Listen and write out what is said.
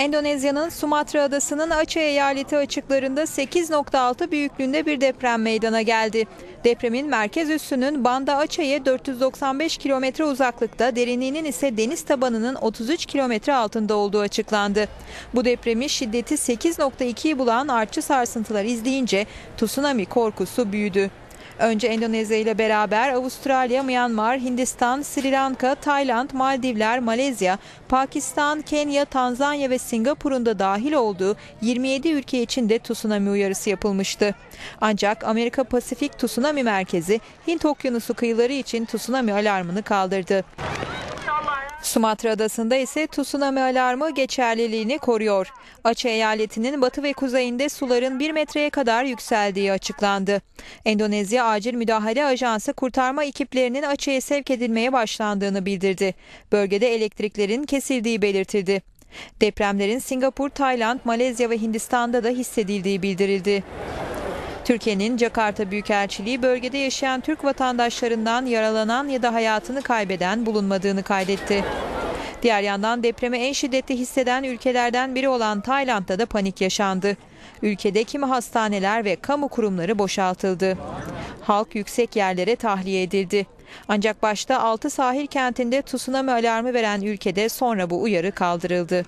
Endonezya'nın Sumatra adasının Aceh eyaleti açıklarında 8.6 büyüklüğünde bir deprem meydana geldi. Depremin merkez üssünün Banda Aceh'e 495 kilometre uzaklıkta, derinliğinin ise deniz tabanının 33 kilometre altında olduğu açıklandı. Bu depremi şiddeti 8.2'yi bulan artçı sarsıntılar izleyince tsunami korkusu büyüdü. Önce Endonezya ile beraber Avustralya, Myanmar, Hindistan, Sri Lanka, Tayland, Maldivler, Malezya, Pakistan, Kenya, Tanzanya ve Singapur'un da dahil olduğu 27 ülke için de tsunami uyarısı yapılmıştı. Ancak Amerika Pasifik Tsunami Merkezi Hint Okyanusu kıyıları için tsunami alarmını kaldırdı. Sumatra adasında ise tsunami alarmı geçerliliğini koruyor. Aceh eyaletinin batı ve kuzeyinde suların 1 metreye kadar yükseldiği açıklandı. Endonezya Acil Müdahale Ajansı kurtarma ekiplerinin Aceh'e sevk edilmeye başlandığını bildirdi. Bölgede elektriklerin kesildiği belirtildi. Depremlerin Singapur, Tayland, Malezya ve Hindistan'da da hissedildiği bildirildi. Türkiye'nin Jakarta Büyükelçiliği bölgede yaşayan Türk vatandaşlarından yaralanan ya da hayatını kaybeden bulunmadığını kaydetti. Diğer yandan depremi en şiddetli hisseden ülkelerden biri olan Tayland'da da panik yaşandı. Ülkede kimi hastaneler ve kamu kurumları boşaltıldı. Halk yüksek yerlere tahliye edildi. Ancak başta 6 sahil kentinde tsunami alarmı veren ülkede sonra bu uyarı kaldırıldı.